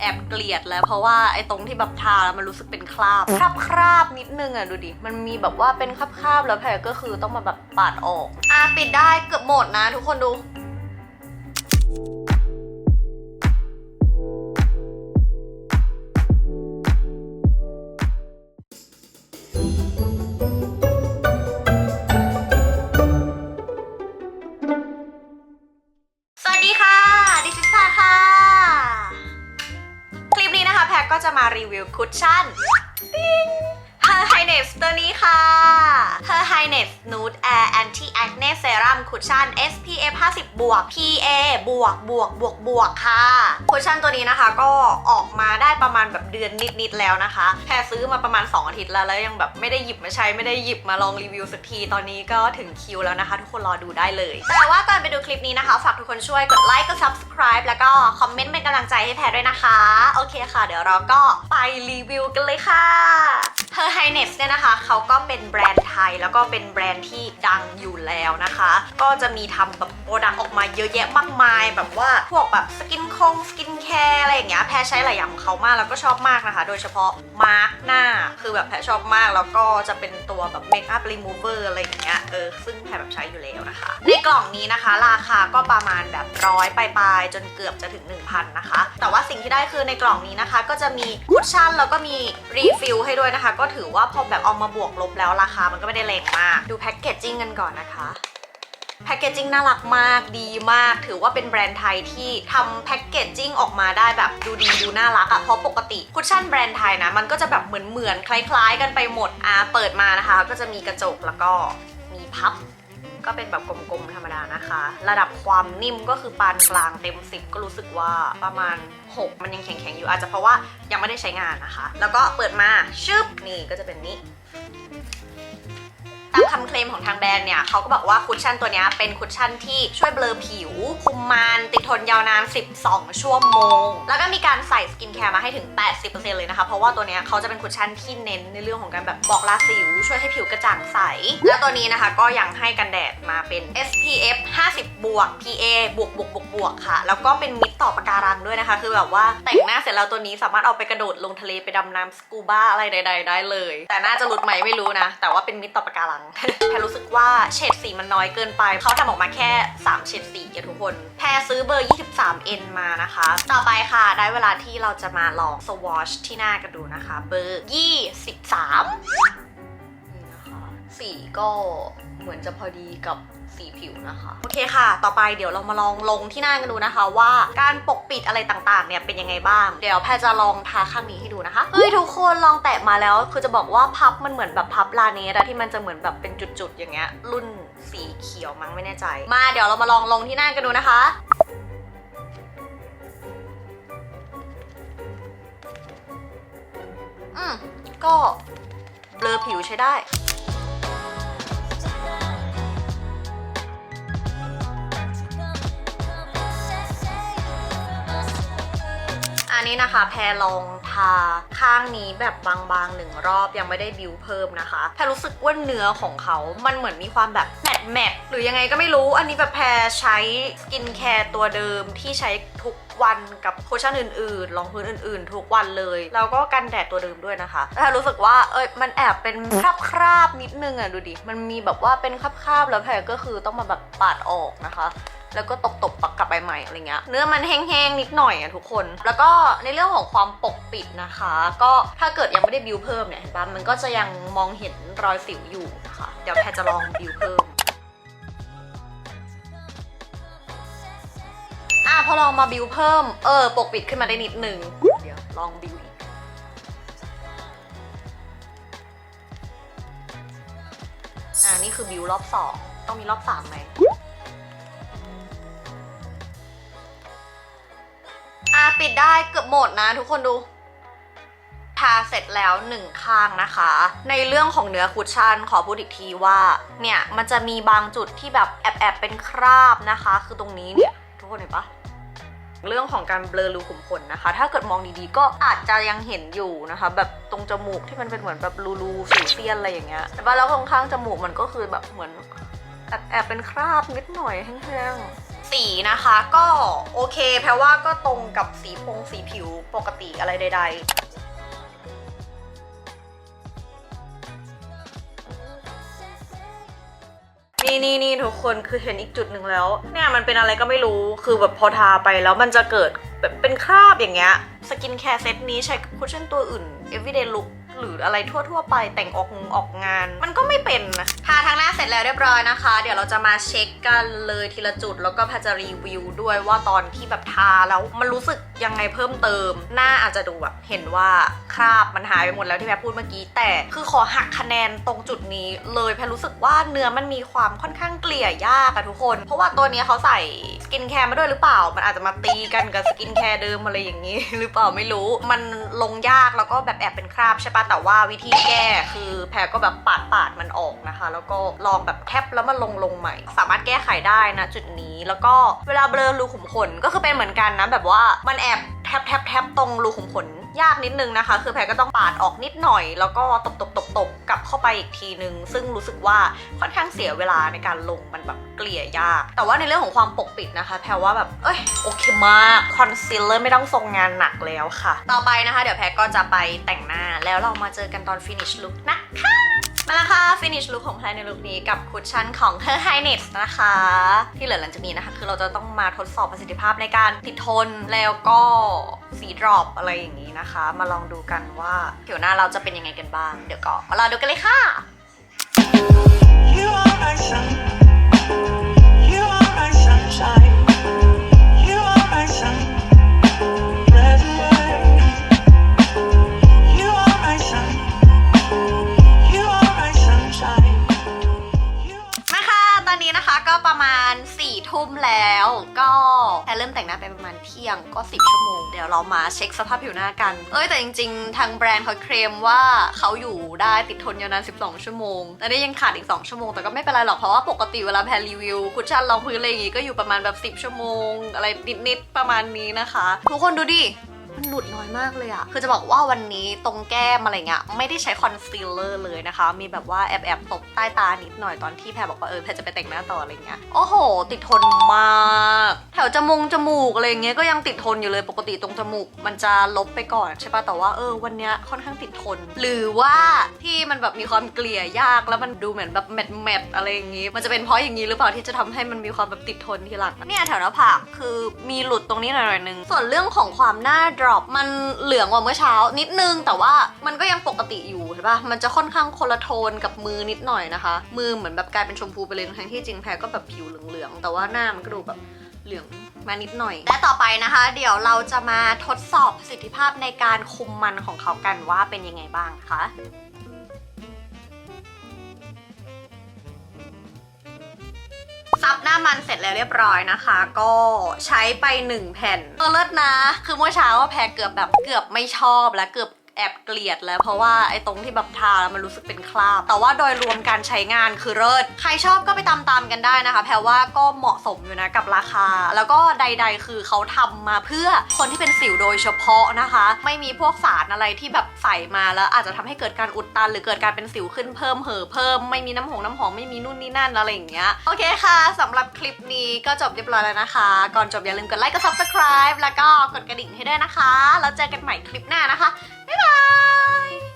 แอบเกลียดแล้วเพราะว่าไอ้ตรงที่แบบทาแล้วมันรู้สึกเป็นคราบคราบคราบนิดนึงอะดูดิ มันมีแบบว่าเป็นคราบคราบแล้วแพรก็คือต้องมาแบบปาดออก อะปิดได้เกือบหมดนะทุกคนดู คุชชั่น Her Highness ตัวนี้ค่ะ Her Highness Nude Air Anti Acne Serum Cushion SPF 50 บวก PA บวกบวกบวกบวกค่ะ คุชชั่นตัวนี้นะคะก็ออกมาได้ประมาณแบบเดือนนิดๆแล้วนะคะ แพรซื้อมาประมาณ 2 อาทิตย์แล้ว แล้วยังแบบไม่ได้หยิบมาใช้ไม่ได้หยิบมาลองรีวิวสักทีตอนนี้ก็ถึงคิวแล้วนะคะ ทุกคนรอดูได้เลย แต่ว่าก่อนไปดูคลิปนี้นะคะ ฝากทุกคนช่วยกดไลค์กด subscribe แล้วก็คอมเมนต์เป็นกำลังใจให้แพรด้วยนะคะ โอเคค่ะ เดี๋ยวเราก็ไปรีวิวกันเลยค่ะ Her Highness เนี่ยนะคะเขาก็เป็นแบรนด์ไทยแล้วก็เป็นแบรนด์ที่ดังอยู่แล้วนะคะ ก็จะมีทำแบบโปรดักต์ออกมาเยอะแยะมากมาย แบบว่าพวกแบบสกินคงสกินแคร์อะไรอย่างเงี้ยแพรใช้หลายอย่างของเขามากแล้วก็ชอบมากนะคะ โดยเฉพาะมาร์กหน้าคือแบบแพรชอบมากแล้วก็จะเป็นตัวแบบเมคอัพรีมูเวอร์อะไรอย่างเงี้ยเออซึ่งแพรแบบใช้อยู่แล้วนะคะ ในกล่องนี้นะคะ ราคาก็ประมาณแบบร้อยปลายๆจนเกือบจะถึง 1,000นะคะ แต่ว่าสิ่งที่ได้คือในกล่องนี้นะคะ ก็จะมีคุชชั่นแล้วก็มีรีฟิลให้ด้วยนะคะ ก็ถือว่าพอแบบเอามาบวกลบแล้วราคามันก็ไม่ได้แรงมากดูแพพ็กเกจจิ้งกันก่อนนะคะแพคเกจจิ้งน่ารักมากดีมาก ถือว่าเป็นแบรนด์ไทยที่ทำแพคเกจจิ้งออกมาได้แบบดูดีดูน่ารักอะเพราะปกติคุชชั่นแบรนด์ไทยนะ มันก็จะแบบเหมือนเหมือนๆคล้ายๆ กันไปหมดอ่าเปิดมานะคะ ก็จะมีกระจกแล้วก็มีพับ ก็เป็นแบบกลมๆธรรมดานะคะ ระดับความนิ่มก็คือปานกลางเต็ม 10 ก็รู้สึกว่าประมาณ 6 มันยังแข็งๆอยู่อาจจะเพราะว่ายังไม่ได้ใช้งานนะคะ แล้วก็เปิดมาชึบนี่ก็จะเป็นนี้ ตามคำเคลมของทางแบรนด์เนี่ยเขาก็บอกว่าคุชชั่นตัวนี้เป็นคุชชั่นที่ช่วยเบลอผิว คุมมันติดทนยาวนาน 12 ชั่วโมง แล้วก็มีการใส่สกินแคร์มาให้ถึง 80%เลยนะคะ เพราะว่าตัวเนี้ยเขาจะเป็นคุชชั่นที่เน้นในเรื่องของการแบบบอกลาสิว ช่วยให้ผิวกระจ่างใส แล้วตัวนี้นะคะก็ยังให้กันแดดมาเป็น SPF 50 บวก PA บวกบวกบวกบวกค่ะ แล้วก็เป็นมิตรต่อปะการังด้วยนะคะ คือแบบว่าแต่งหน้าเสร็จแล้วตัวนี้สามารถเอาไปกระโดดลงทะเลไปดำน้ำสกูบ้าอะไรใด ๆ ได้เลย แต่น่าจะหลุดไหมไม่รู้นะ แต่ว่าเป็นมิตรต่อปะการังแพรรู้สึกว่าเฉดสีมันน้อยเกินไป เขาทำออกมาแค่ 3 เฉดสีอะทุกคน แพรซื้อเบอร์ 23N มานะคะ ต่อไปค่ะ ได้เวลาที่เราจะมาลองสวอชที่หน้ากันดูนะคะ เบอร์ 23 สีก็เหมือนจะพอดีกับสีผิวนะคะ โอเคค่ะ ต่อไปเดี๋ยวเรามาลองลงที่หน้ากันดูนะคะว่าการปกปิดอะไรต่างๆ เนี่ยเป็นยังไงบ้าง เดี๋ยวแพรจะลองทาข้างนี้ให้ดูนะคะ เฮ้ยทุกคนลองแตะมาแล้ว คือจะบอกว่าพับมันเหมือนแบบพับลาเนสอะที่มันจะเหมือนแบบเป็นจุดๆอย่างเงี้ย รุ่นสีเขียวมั้งไม่แน่ใจ มาเดี๋ยวเรามาลองลงที่หน้ากันดูนะคะอืมก็เบลอผิวใช้ได้ นี้นะคะ แพรลองทาข้างนี้แบบบางๆหนึ่งรอบยังไม่ได้บิวเพิ่มนะคะ แพรรู้สึกว่าเนื้อของเขา มันเหมือนมีความแบบแมตแมตหรือยังไงก็ไม่รู้ อันนี้แบบแพรใช้สกินแคร์ตัวเดิมที่ใช้ทุกวันกับโคชั่นอื่นๆรองพื้นอื่นๆ ทุกวันเลย แล้วก็กันแดดตัวเดิมด้วยนะคะแพรรู้สึกว่าเอ้ยมันแอบเป็นคราบๆนิดนึงอะดูดิ มันมีแบบว่าเป็นคราบๆแล้วแพรก็คือต้องมาแบบปาดออกนะคะ แล้วก็ตบตบปักกลับไปใหม่อะไรเงี้ยเนื้อมันแห้งๆนิดหน่อยอะทุกคน แล้วก็ในเรื่องของความปกปิดนะคะ ก็ถ้าเกิดยังไม่ได้บิวเพิ่มเนี่ยเห็นปะมันก็จะยังมองเห็นรอยสิวอยู่นะคะ เดี๋ยวแพรจะลองบิวเพิ่มอะพอลองมาบิวเพิ่มเออปกปิดขึ้นมาได้นิดนึงเดี๋ยวลองบิวอีกอ่านี่คือบิวรอบสองต้องมีรอบสามไหม อะปิดได้เกือบหมดนะทุกคนดู ทาเสร็จแล้วหนึ่งข้างนะคะ ในเรื่องของเนื้อคุชชั่นขอพูดอีกทีว่า เนี่ยมันจะมีบางจุดที่แบบแอบแอบเป็นคราบนะคะ คือตรงนี้เนี่ย ทุกคนเห็นปะเรื่องของการเบลอรูขุมขนนะคะ ถ้าเกิดมองดีๆ ก็อาจจะยังเห็นอยู่นะคะ แบบตรงจมูกที่มันเป็นเหมือนแบบรูๆสิวเซียนอะไรอย่างเงี้ย แต่ว่าแล้วข้างๆจมูกมันก็คือแบบเหมือนแอบแอบเป็นคราบนิดหน่อยแห้งๆ สีนะคะก็โอเคแพรว่าก็ตรงกับสีพงสีผิวปกติอะไรใด ๆนี่นี่นี่ทุกคนคือเห็นอีกจุดหนึ่งแล้ว เนี่ยมันเป็นอะไรก็ไม่รู้คือแบบพอทาไปแล้วมันจะเกิดแบบเป็นคราบอย่างเงี้ยสกินแคร์เซตนี้ใช้กับคุชชั่นตัวอื่น everyday look หรืออะไรทั่วๆไปแต่งออกงออกงาน มันก็ไม่เป็นนะทาทั้งหน้าเสร็จแล้วเรียบร้อยนะคะ เดี๋ยวเราจะมาเช็คกันเลยทีละจุด แล้วก็พาจะรีวิวด้วยว่าตอนที่แบบทาแล้วมันรู้สึก ยังไงเพิ่มเติม หน้าอาจจะดูแบบเห็นว่าคราบมันหายไปหมดแล้วที่แพทพูดเมื่อกี้ แต่คือขอหักคะแนนตรงจุดนี้เลยแพทรู้สึกว่าเนื้อมันมีความค่อนข้างเกลี่ยยากอะทุกคน เพราะว่าตัวเนี้ยเขาใส่สกินแคร์มาด้วยหรือเปล่า มันอาจจะมาตีกันกับสกินแคร์เดิมอะไรอย่างนี้ หรือเปล่าไม่รู้ มันลงยากแล้วก็แบบแอบเป็นคราบใช่ปะแต่ว่าวิธีแก้คือแพรก็แบบปาดปาดมันออกนะคะ แล้วก็ลองแบบแทบแล้วมันลงลงใหม่ สามารถแก้ไขได้นะจุดนี้ แล้วก็เวลาเบลอรูขุมขนก็คือเป็นเหมือนกันนะแบบว่ามันแอ แทบแทบแทบตรงรูขุมขนยากนิดนึงนะคะ คือแพรก็ต้องปาดออกนิดหน่อย แล้วก็ตบตบตบตบกลับเข้าไปอีกทีนึง ซึ่งรู้สึกว่าค่อนข้างเสียเวลาในการลงมันแบบเกลี่ยยาก แต่ว่าในเรื่องของความปกปิดนะคะ แพรว่าแบบเอ้ยโอเคมากคอนซีลเลอร์ไม่ต้องทรงงานหนักแล้วค่ะ ต่อไปนะคะ เดี๋ยวแพรก็จะไปแต่งหน้าแล้วเรามาเจอกันตอน finish look นะคะ มาแล้วค่ะ finish look ของแพรในลุคนี้กับคุชชั่นของ Her Highness นะคะ ที่เหลือหลังจากนี้นะคะ คือเราจะต้องมาทดสอบประสิทธิภาพในการติดทนแล้วก็สีดรอปอะไรอย่างนี้นะคะ มาลองดูกันว่าผิวหน้าเราจะเป็นยังไงกันบ้าง เดี๋ยวก็มารอดูกันเลยค่ะ You are my sun. You are my sunshine. เที่ยงก็ 10 ชั่วโมง เดี๋ยวเรามาเช็คสภาพผิวหน้ากัน เอ้ยแต่จริงๆ ทางแบรนด์เขาเคลมว่าเขาอยู่ได้ติดทนยาวนาน 12 ชั่วโมง แต่นี่ยังขาดอีก 2 ชั่วโมง แต่ก็ไม่เป็นไรหรอกเพราะว่าปกติเวลาแพรรีวิวคุชชั่นรองพื้นอะไรอย่างงี้ก็อยู่ประมาณแบบ 10 ชั่วโมง อะไรนิดๆประมาณนี้นะคะ ทุกคนดูดิ มันหลุดน้อยมากเลยอะคือจะบอกว่าวันนี้ตรงแก้มอะไรเงี้ยไม่ได้ใช้คอนซีลเลอร์เลยนะคะ มีแบบว่าแอบแอบตบใต้ตานิดหน่อยตอนที่แพรบอกว่าเออแพรจะไปแต่งหน้าต่ออะไรเงี้ย โอ้โห ติดทนมาก แถวจมูกจมูกอะไรเงี้ยก็ยังติดทนอยู่เลยปกติตรงจมูก มันจะลบไปก่อนใช่ปะแต่ว่าเออวันเนี้ยค่อนข้างติดทน หรือว่าที่มันแบบมีความเกลี่ยยากแล้วมันดูเหมือนแบบแมทแมทอะไรอย่างงี้ มันจะเป็นเพราะอย่างนี้หรือเปล่าที่จะทำให้มันมีความแบบติดทนทีหลังเนี่ยแถวหน้าผากคือมีหลุดตรงนี้หน่อยๆนึงส่วนเรื่องของความหน้าดรอปมันเหลืองกว่าเมื่อเช้านิดนึง แต่ว่ามันก็ยังปกติอยู่ใช่ปะมันจะค่อนข้างคนละโทนกับมือนิดหน่อยนะคะ มือเหมือนแบบกลายเป็นชมพูไปเลยทั้งที่จริงแพรก็แบบผิวเหลืองๆแต่ว่าหน้ามันก็ดูแบบเหลืองมานิดหน่อย และต่อไปนะคะ เดี๋ยวเราจะมาทดสอบประสิทธิภาพในการคุมมันของเขากันว่าเป็นยังไงบ้างคะ ซับหน้ามันเสร็จแล้วเรียบร้อยนะคะ ก็ใช้ไป 1 แผ่นเออเลิศนะ คือเมื่อเช้าว่าแพ้เกือบแบบเกือบไม่ชอบและเกือบ แอบเกลียดแล้ว เพราะว่าไอ้ตรงที่แบบทาแล้วมันรู้สึกเป็นคราบ แต่ว่าโดยรวมการใช้งานคือเลิศใครชอบก็ไปตามๆกันได้นะคะ แพรว่าก็เหมาะสมอยู่นะกับราคา แล้วก็ใด ๆ คือเขาทำมาเพื่อคนที่เป็นสิวโดยเฉพาะนะคะ ไม่มีพวกสารอะไรที่แบบใส่มาแล้วอาจจะทำให้เกิดการอุดตัน หรือเกิดการเป็นสิวขึ้นเพิ่มเห่อะเพิ่มไม่มีน้ำหงน้ำหอมไม่มีนู่นนี่นั่นอะไรอย่างเงี้ยโอเคค่ะสำหรับ คลิปนี้ก็จบเรียบร้อยแล้วนะคะ ก่อนจบอย่าลืมกดไลค์กด subscribe แล้วก็กดกระดิ่งให้ด้วยนะคะ แล้วเจอกันใหม่คลิปหน้านะคะ บ๊ายบาย